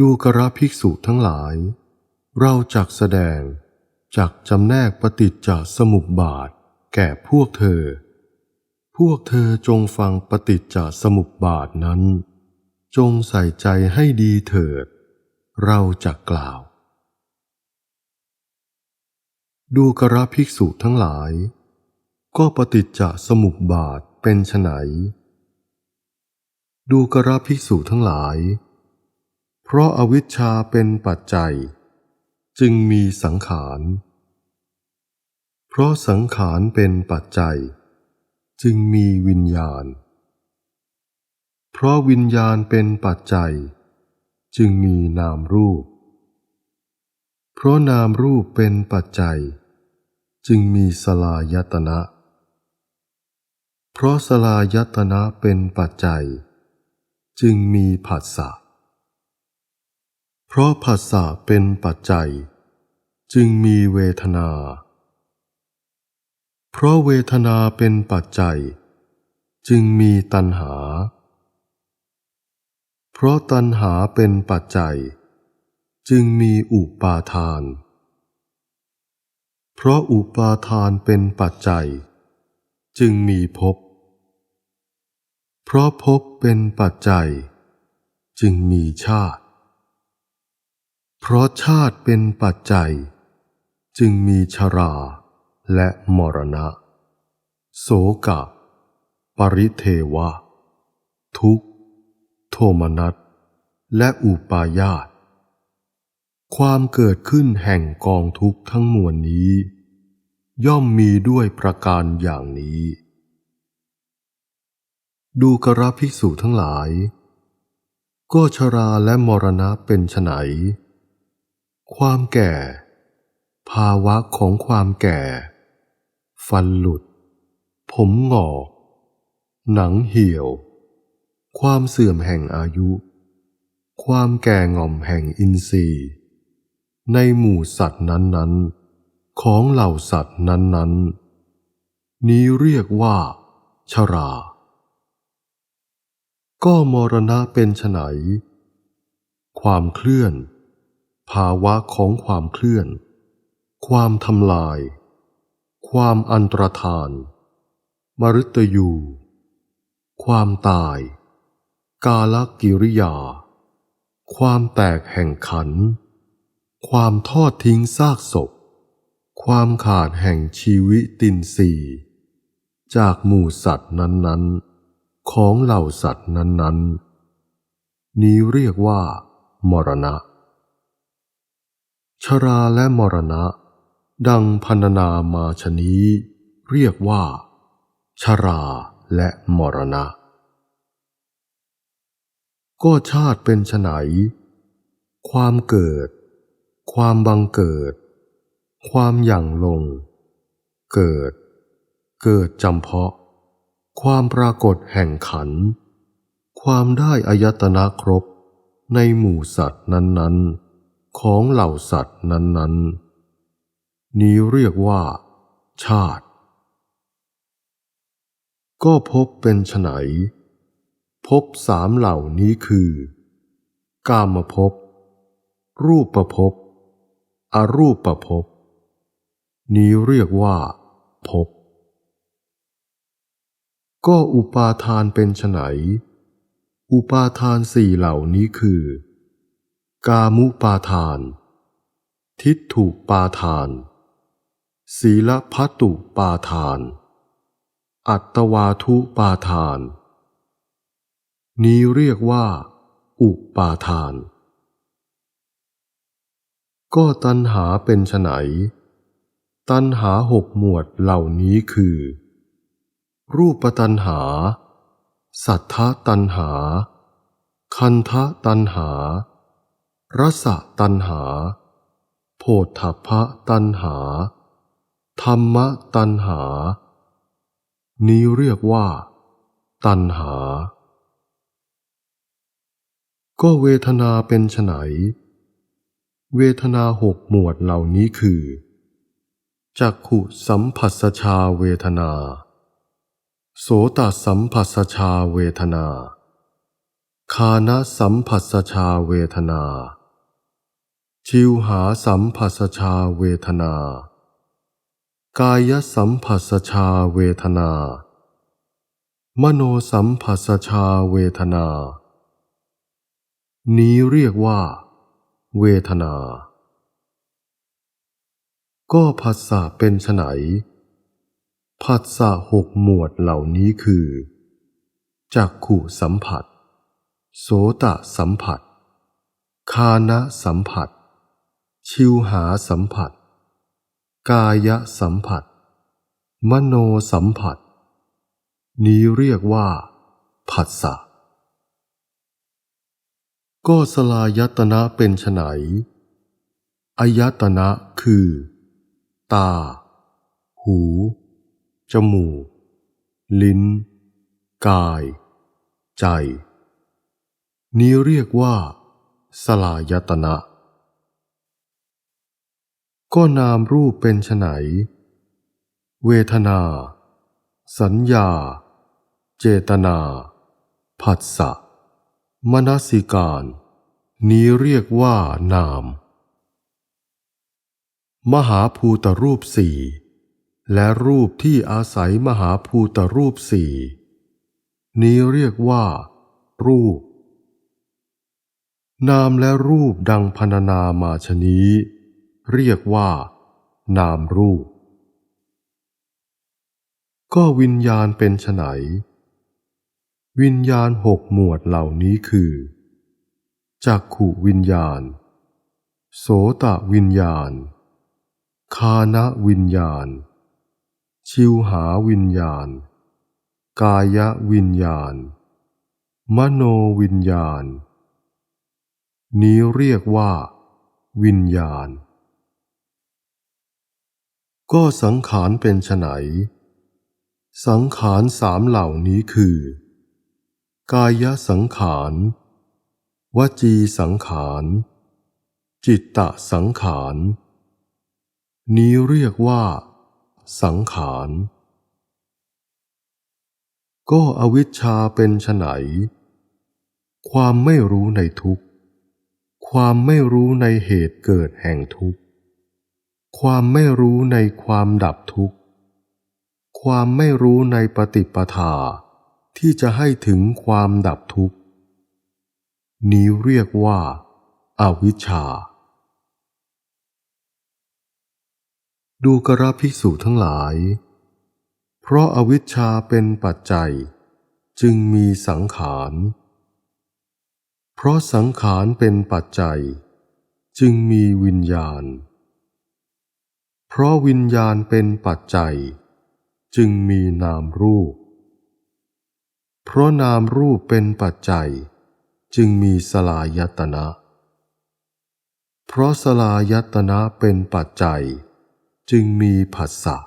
ดูกระภิกษุทั้งหลาย เราจักแสดงจักจำแนกปฏิจจสมุปบาท แก่พวกเธอ พวกเธอจงฟังปฏิจจสมุปบาทนั้น จงใส่ใจให้ดีเถิด เราจะกล่าว ดูกระภิกษุทั้งหลาย ก็ปฏิจจสมุปบาทเป็นไฉนดูกระภิกษุทั้งหลาย เพราะอาวิชชาเป็นปัจจัย จึงมีสังขาร เพราะสังขารเป็นปัจจัย จึงมีวิญญาณ เพราะวิญญาณเป็นปัจจัย จึงมีนามรูป เพราะนามรูปเป็นปัจจัย จึงมีสลายตนะเพราะสลายตนะเป็นปัจจัย จึงมีผัสสะเพราะผัสสะเป็นปัจจัย จึงมีเวทนา เพราะเวทนาเป็นปัจจัย จึงมีตัณหา เพราะตัณหาเป็นปัจจัย จึงมีอุปาทาน เพราะอุปาทานเป็นปัจจัย จึงมีภพ เพราะภพเป็นปัจจัย จึงมีชาติ เพราะชาติเป็นปัจจัย จึงมีชราและมรณะ โสกะ ปริเทวะ ทุกโทมนัสและอุปาญาต ความเกิดขึ้นแห่งกองทุกข์ทั้งมวลนี้ ย่อมมีด้วยประการอย่างนี้ ดูกระภิกษุทั้งหลาย ก็ชราและมรณะเป็นไฉน ความแก่ ภาวะของความแก่ ฟันหลุด ผมหงอก หนังเหี่ยว ความเสื่อมแห่งอายุ ความแก่ง่อมแห่งอินทรีย์ ในหมู่สัตว์นั้นๆ ของเหล่าสัตว์นั้นๆ นี้เรียกว่า ชรา ก็มรณะเป็นไฉนความเคลื่อน ภาวะของความเคลื่อน ความทำลาย ความอันตรธานมฤตยู ความตาย กาลกิริยา ความแตกแห่งขัน ความทอดทิ้งซากศพ ความขาดแห่งชีวิตินทรีย์จากหมู่สัตว์นั้นๆ ของเหล่าสัตว์นั้นๆ นี้เรียกว่ามรณะ ชราและมรณะ ดังพันนามาชนี้ เรียกว่า ชราและมรณะ ก็ชาติเป็นไฉนความเกิด ความบังเกิด ความหยั่งลง เกิด เกิดจำเพาะ ความปรากฏแห่งขัน ความได้อายตนะครบในหมู่สัตว์นั้นๆ ของเหล่าสัตว์นั้น ๆ นี้เรียกว่า ชาติ ก็พบเป็นไฉนพบสามเหล่านี้คือ กามภพรูปภพอรูปภพนี้เรียกว่าภพก็อุปาทานเป็นไฉนอุปาทานสี่เหล่านี้คือ กามุปาทาน ทิฏฐุปาทาน ศีลพัตุปาทาน อัตวาทุปาทาน นี้เรียกว่า อุปาทาน ก็ตัณหาเป็นไนตัณหาหกหมวดเหล่านี้คือ รูปตัณหา สัทธตัณหา คันธตัณหา รสตัณหา โพธพะตัณหา ธรรมตัณหา นี้เรียกว่า ตัณหา ก็เวทนาเป็นไฉนเวทนาหกหมวดเหล่านี้คือจักขุสัมผัสชาเวทนา โสตสัมผัสชาเวทนา คานสัมผัสชาเวทนา ชิวหาสัมผัสชาเวทนา กายสัมผัสชาเวทนา มโนสัมผัสชาเวทนา นี้เรียกว่า เวทนา ก็ภาษาเป็นไฉนผัสสะหกหมวดเหล่านี้คือจักขุสัมผัส โสตะสัมผัส คานะสัมผัส ชิวหาสัมผัส กายสัมผัส มโนสัมผัส นี้เรียกว่า ผัสสะก็สลายตนะเป็นไฉนอายตนะคือ ตา หู จมูก ลิ้น กาย ใจ นี้เรียกว่า สลายตนะ ก็นามรูปเป็นไฉนเวทนา สัญญา เจตนา ผัสสะมนสิการ นี้เรียกว่านาม มหาภูตรูปสี่และรูปที่อาศัยมหาภูตรูปสี่นี้เรียกว่า รูป นามและรูปดังพรรณนามาชนี้ เรียกว่า นามรูป ก็วิญญาณเป็นไฉนวิญญาณหกหมวดเหล่านี้คือจักขุวิญญาณ โสตะวิญญาณ คานวิญญาณ ชิวหาวิญญาณ กายวิญญาณ มโนวิญญาณ นี้เรียกว่า วิญญาณ ก็สังขารเป็นไฉนสังขารสามเหล่านี้คือ กายสังขาร วจีสังขาร จิตตสังขาร นี้เรียกว่า สังขาร ก็อวิชชาเป็นไฉนความไม่รู้ในทุกข์ ความไม่รู้ในเหตุเกิดแห่งทุกข์ ความไม่รู้ในความดับทุกข์ ความไม่รู้ในปฏิปทาที่จะให้ถึงความดับทุกข์ นี้เรียกว่าอาวิชชา ดูกระภิกษุทั้งหลาย เพราะอาวิชชาเป็นปัจจัย จึงมีสังขาร เพราะสังขารเป็นปัจจัย จึงมีวิญญาณ เพราะวิญญาณเป็นปัจจัย จึงมีนามรูป เพราะนามรูปเป็นปัจจัย จึงมีสลายตนะ เพราะสลายตนะเป็นปัจจัย จึงมีผัสสะ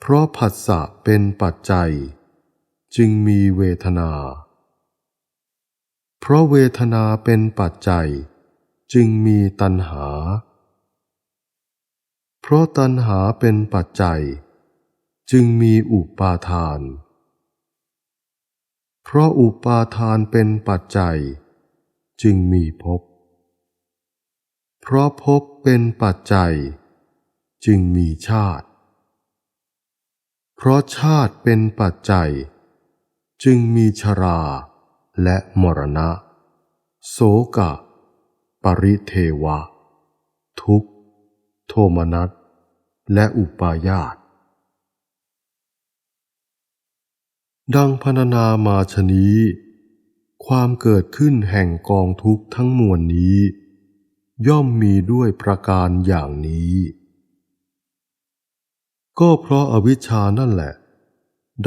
เพราะผัสสะเป็นปัจจัย จึงมีเวทนา เพราะเวทนาเป็นปัจจัย จึงมีตัณหา เพราะตัณหาเป็นปัจจัย จึงมีอุปาทาน เพราะอุปาทานเป็นปัจจัย จึงมีภพ เพราะภพเป็นปัจจัย จึงมีชาติ เพราะชาติเป็นปัจจัย จึงมีชราและมรณะ โสกะ ปริเทวะ ทุกข โทมนัส และอุปาญาต ดังพรรณนามาชนี้ ความเกิดขึ้นแห่งกองทุกข์ทั้งมวลนี้ ย่อมมีด้วยประการอย่างนี้ ก็เพราะอาวิชชานั่นแหละ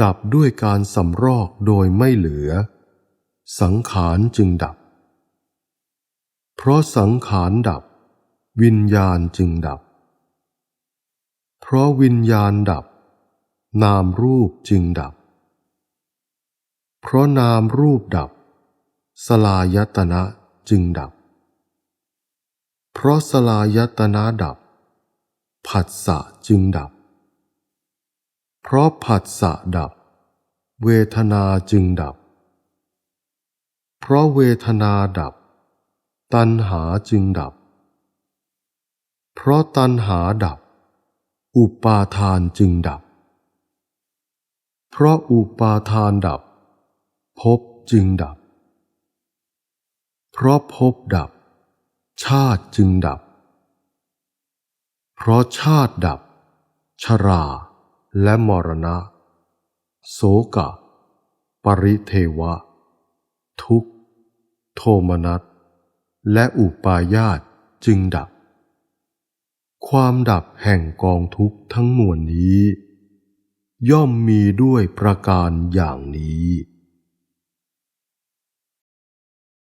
ดับด้วยการสำรอกโดยไม่เหลือ สังขารจึงดับ เพราะสังขารดับวิญญาณจึงดับ เพราะวิญญาณดับ นามรูปจึงดับ เพราะนามรูปดับ สลายตนะจึงดับ เพราะสลายตนะดับ ผัสสะจึงดับ เพราะผัสสะดับ เวทนาจึงดับ เพราะเวทนาดับ ตัณหาจึงดับ เพราะตัณหาดับ อุปาทานจึงดับ เพราะอุปาทานดับภพจึงดับ เพราะภพดับ ชาติจึงดับ เพราะชาติดับ ชราและมรณะ โสกะ ปริเทวะ ทุกโทมนัสและอุปาญาตจึงดับ ความดับแห่งกองทุกข์ทั้งมวลนี้ ย่อมมีด้วยประการอย่างนี้